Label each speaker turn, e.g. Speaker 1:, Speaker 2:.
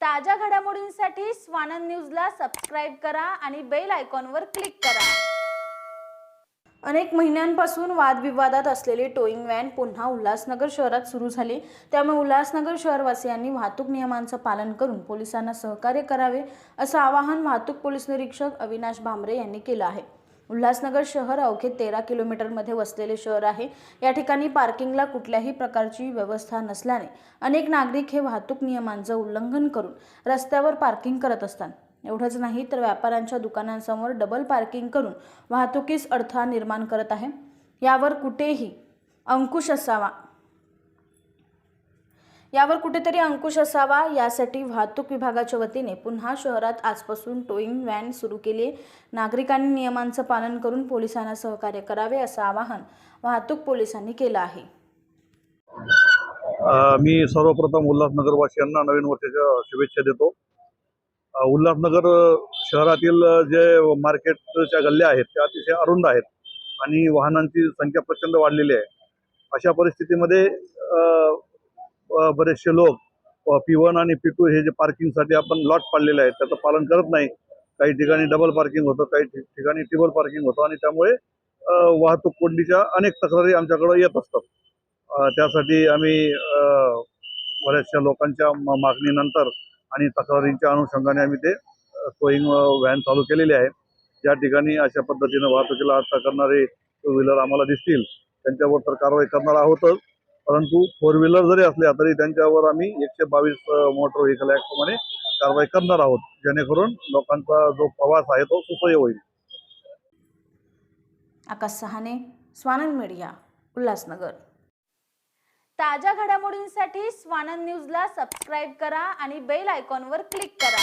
Speaker 1: ताज्या घडामोडींसाठी स्वानंद न्यूजला सबस्क्राईब करा आणि बेल आयकॉनवर क्लिक करा. अनेक महिन्यांपासून वादविवादात असलेली टोईंग व्हॅन पुन्हा उल्हासनगर शहरात सुरू झाली. त्यामुळे उल्हासनगर शहरवासियांनी वाहतूक नियमांचं पालन करून पोलिसांना सहकार्य करावे असं आवाहन वाहतूक पोलीस निरीक्षक अविनाश भांबरे यांनी केलं आहे. उल्हासनगर शहर अवघे तेरा किलोमीटरमध्ये वसलेले शहर आहे. या ठिकाणी पार्किंगला कुठल्याही प्रकारची व्यवस्था नसल्याने अनेक नागरिक हे वाहतूक नियमांचं उल्लंघन करून रस्त्यावर पार्किंग करत असतात. एवढंच नाही तर व्यापाऱ्यांच्या दुकानांसमोर डबल पार्किंग करून वाहतुकीस अडथळा निर्माण करत आहे. यावर कुठेही अंकुश असावा. यावर कुठेतरी अंकुश असावा यासाठी वाहतूक विभागाच्या वतीने पुन्हा शहरात आजपासून टोईंग व्हॅन सुरू केली आहे. नागरिकांनी नियमांचं पालन करून पोलिसांना सहकार्य करावे असं आवाहन वाहतूक पोलिसांनी केलं आहे.
Speaker 2: मी सर्वप्रथम उल्हासनगरवासियांना नवीन वर्षाच्या शुभेच्छा देतो. उल्हासनगर शहरातील जे मार्केटच्या गल्ल्या आहेत त्या अतिशय अरुंद आहेत आणि वाहनांची संख्या प्रचंड वाढलेली आहे. अशा परिस्थितीमध्ये बरेचसे लोक पी वन आणि पी टू हे जे पार्किंगसाठी आपण लॉट पाडलेले आहेत त्याचं पालन करत नाही. काही ठिकाणी डबल पार्किंग होतं काही ठिकाणी टिबल पार्किंग होतं आणि त्यामुळे वाहतूक कोंडीच्या अनेक तक्रारी आमच्याकडे येत असतात. त्यासाठी आम्ही अ, बऱ्याचशा लोकांच्या मागणीनंतर आणि तक्रारींच्या अनुषंगाने आम्ही ते टोईंग व्हॅन चालू केलेली आहे ज्या ठिकाणी अशा पद्धतीनं वाहतुकीला अडथळा करणारे टू व्हीलर आम्हाला दिसतील त्यांच्यावर तर कारवाई करणार आहोतच. परंतु फोर व्हीलर जरी असल्या तरी त्यांच्यावर आम्ही एकशे बावीस मोटर व्हेकल ॲक्टप्रमाणे कारवाई करणार आहोत. जेणेकरून लोकांचा जो प्रवास आहे तो सुसह्य होईल.
Speaker 1: आकाश सहाने स्वानंद मीडिया उल्हासनगर. ताज्या घडामोडींसाठी स्वानंद न्यूजला सबस्क्राईब करा आणि बेल आयकॉनवर क्लिक करा.